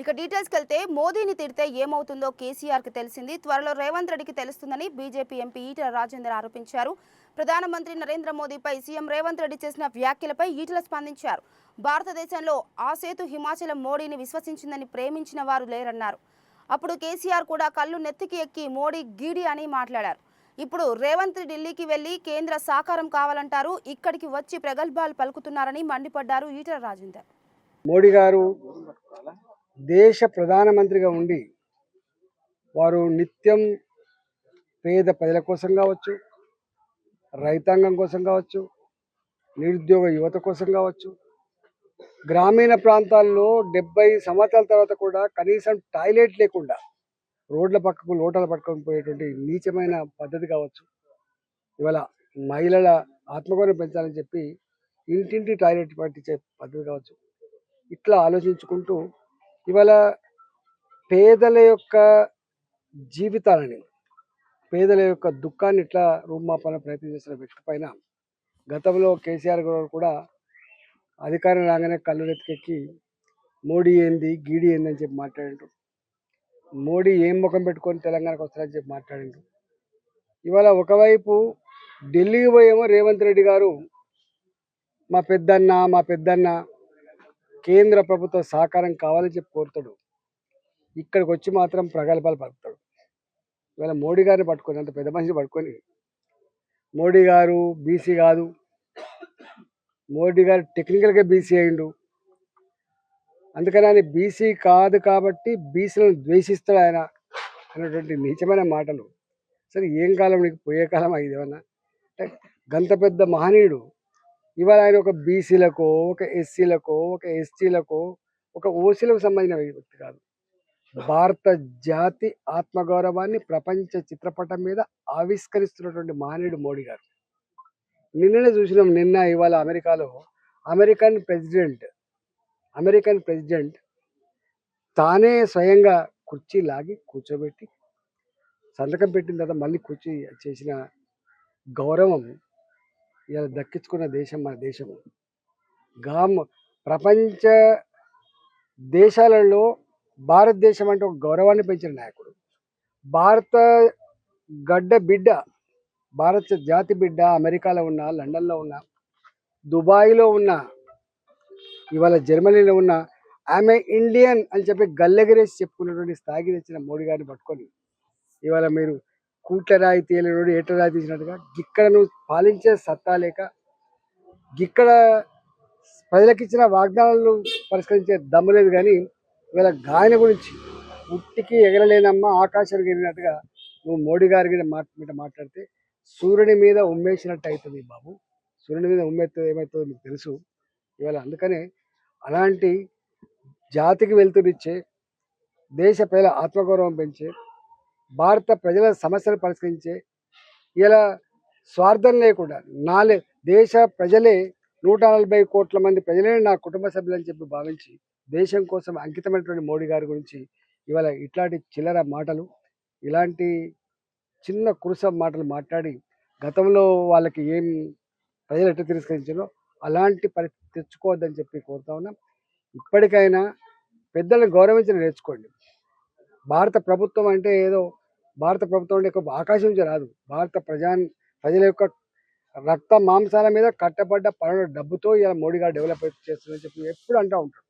ఇక డీటెయిల్స్కి వెళ్తే మోదీని తిడితే ఏమవుతుందో కేసీఆర్కి తెలిసింది. త్వరలో రేవంత్ రెడ్డికి తెలుస్తుందని బీజేపీ ఎంపీ ఈటల రాజేందర్ ఆరోపించారు. ప్రధానమంత్రి నరేంద్ర మోదీపై సీఎం రేవంత్ రెడ్డి చేసిన వ్యాఖ్యలపై ఈటల స్పందించారు. భారతదేశంలో ఆ సేతు హిమాచలం మోడీని విశ్వసించిందని ప్రేమించిన వారు లేరన్నారు. అప్పుడు కేసీఆర్ కూడా కళ్ళు నెత్తికి ఎక్కి మోడీ గీడి అని మాట్లాడారు. ఇప్పుడు రేవంత్ ఢిల్లీకి వెళ్ళి కేంద్ర సాకారం కావాలంటారు. ఇక్కడికి వచ్చి ప్రగల్భాలు పలుకుతున్నారని మండిపడ్డారు ఈటల రాజేందర్. మోడీ గారు దేశ ప్రధానమంత్రిగా ఉండి వారు నిత్యం పేద ప్రజల కోసం కావచ్చు రైతాంగం కోసం కావచ్చు నిరుద్యోగ యువత కోసం కావచ్చు గ్రామీణ ప్రాంతాల్లో డెబ్బై సంవత్సరాల తర్వాత కూడా కనీసం టాయిలెట్ లేకుండా రోడ్ల పక్కకు లోటలు పట్టుకొని పోయేటువంటి నీచమైన పద్ధతి కావచ్చు. ఇవాళ మహిళల ఆత్మగౌరవం పెంచాలని చెప్పి ఇంటింటి టాయిలెట్ పట్టించే పద్ధతి కావచ్చు. ఇట్లా ఆలోచించుకుంటూ ఇవాళ పేదల యొక్క జీవితాలని పేదల యొక్క దుఃఖాన్ని ఇట్లా రూపుమాపాల ప్రయత్నం చేసిన వ్యక్తి పైన గతంలో కేసీఆర్ గారు కూడా అధికారం రాగానే కళ్ళు రెత్తికెక్కి మోడీ ఏంది గీడి ఏంది అని చెప్పి మాట్లాడిండ్రు. మోడీ ఏం ముఖం పెట్టుకొని తెలంగాణకు వస్తారని చెప్పి మాట్లాడిండ్రు. ఇవాళ ఒకవైపు ఢిల్లీకి పోయేమో రేవంత్ రెడ్డి గారు మా పెద్దన్న మా పెద్దన్న కేంద్ర ప్రభుత్వ సహకారం కావాలని చెప్పి కోరుతాడు. ఇక్కడికి వచ్చి మాత్రం ప్రగల్భాలు పలుకుతాడు. ఇవాళ మోడీ గారిని పట్టుకొని అంత పెద్ద మనిషిని పట్టుకొని మోడీ గారు బీసీ కాదు మోడీ గారు టెక్నికల్గా బీసీ అయిండు అందుకని ఆయన బీసీ కాదు కాబట్టి బీసీలను ద్వేషిస్తాడు ఆయన అన్నటువంటి నీచమైన మాటలు. సరే ఏం కాలం నీకు పోయే కాలం ఇది ఏమన్నా? అంటే గంత పెద్ద మహనీయుడు ఇవాళ ఆయన ఒక బీసీలకో ఒక ఎస్సీలకో ఒక ఎస్టీలకో ఒక ఓసీలకు సంబంధించిన వ్యక్తి కాదు. భారత జాతి ఆత్మగౌరవాన్ని ప్రపంచ చిత్రపటం మీద ఆవిష్కరిస్తున్నటువంటి మానేడు మోడీ గారు. నిన్ననే చూసినాం నిన్న ఇవాళ అమెరికాలో అమెరికన్ ప్రెసిడెంట్ అమెరికన్ ప్రెసిడెంట్ తానే స్వయంగా కుర్చీ లాగి కూర్చోబెట్టి సంతకం పెట్టిన తర్వాత మళ్ళీ కుర్చీ చేసిన గౌరవం ఇలా దక్కించుకున్న దేశం మన దేశం. గామ్ ప్రపంచ దేశాలలో భారతదేశం అంటే ఒక గౌరవాన్ని పెంచిన నాయకుడు. భారత గడ్డ బిడ్డ భారత జాతి బిడ్డ అమెరికాలో ఉన్న లండన్లో ఉన్న దుబాయ్లో ఉన్న ఇవాళ జర్మనీలో ఉన్న ఆమె ఇండియన్ అని చెప్పి గల్లెగరేసి చెప్పుకున్నటువంటి స్థాయికి తెచ్చిన మోడీ గారిని పట్టుకొని ఇవాళ మీరు కూట్లరాయి తేలినోడు ఏటరాయి తీసినట్టుగా ఇక్కడ నువ్వు పాలించే సత్తా లేక గిక్కడ ప్రజలకు ఇచ్చిన వాగ్దానాలను పరిష్కరించే దమ్ము లేదు కానీ ఇవాళ గాయన గురించి ఉట్టికి ఎగరలేనమ్మా ఆకాశం ఎగిరినట్టుగా నువ్వు మోడీ గారి మీద మాట మీద మాట్లాడితే సూర్యుని మీద ఉమ్మేసినట్టు అవుతుంది బాబు. సూర్యుని మీద ఉమ్మేస్తే ఏమవుతుందో మీకు తెలుసు. ఇవాళ అందుకనే అలాంటి జాతికి వెళ్తురిచ్చే దేశ ప్రజల ఆత్మగౌరవం పెంచే భారత ప్రజల సమస్యలు పరిష్కరించే ఇలా స్వార్థం లేకుండా నాలే దేశ ప్రజలే నూట నలభై కోట్ల మంది ప్రజలే నా కుటుంబ సభ్యులని చెప్పి భావించి దేశం కోసం అంకితమైనటువంటి మోడీ గారి గురించి ఇవాళ ఇట్లాంటి చిల్లర మాటలు ఇలాంటి చిన్న కురుస మాటలు మాట్లాడి గతంలో వాళ్ళకి ఏం ప్రజలు ఎట్లా తిరస్కరించారో అలాంటి పరిస్థితి తెచ్చుకోవద్దని చెప్పి కోరుతా ఉన్నాం. ఇప్పటికైనా పెద్దలను గౌరవించి నేర్చుకోండి. భారత ప్రభుత్వం అంటే ఏదో భారత ప్రభుత్వం అంటే ఎక్కువ ఆకాశం నుంచి రాదు. భారత ప్రజా ప్రజల యొక్క రక్త మాంసాల మీద కట్టబడ్డ పనుల డబ్బుతో ఇలా మోడీ గారు డెవలప్ చేస్తుందని చెప్పి ఎప్పుడు అంటూ ఉంటారు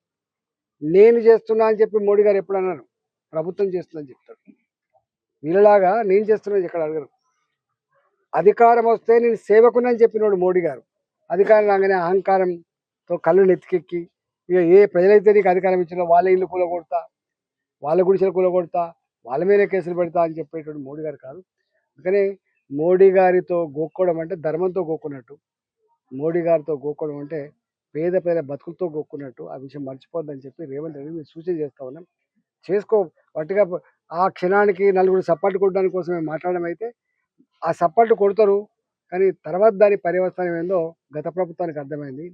నేను చేస్తున్నా అని చెప్పి మోడీ గారు ఎప్పుడు అన్నారు? ప్రభుత్వం చేస్తుందని చెప్తారు. వీళ్ళలాగా నేను చేస్తున్నా ఇక్కడ అడగరు. అధికారం వస్తే నేను సేవకునని చెప్పినోడు మోడీ గారు. అధికారం రాగానే అహంకారంతో కళ్ళు నెత్తికెక్కి ఇక ఏ ప్రజలైతే నీకు అధికారం ఇచ్చినో వాళ్ళ ఇల్లు కూలగొడతా వాళ్ళ గుడిసెలు కూలగొడతా వాళ్ళ మీదే కేసులు పెడతా అని చెప్పేటువంటి మోడీ గారు కాదు. అందుకని మోడీ గారితో గోక్కోవడం అంటే ధర్మంతో గోక్కున్నట్టు. మోడీ గారితో గోక్కోవడం అంటే పేద పేద బతుకులతో గోక్కున్నట్టు. ఆ విషయం మర్చిపోద్దని చెప్పి రేవంత్ రెడ్డి మేము సూచన చేస్తా ఉన్నాం. చేసుకో వట్టిగా ఆ క్షణానికి నలుగురు సపోర్ట్ కొట్టడానికి మేము మాట్లాడడం అయితే ఆ సపోర్ట్ కొడతారు. కానీ తర్వాత దాని పరివర్తనం ఏందో గత ప్రభుత్వానికి అర్థమైంది.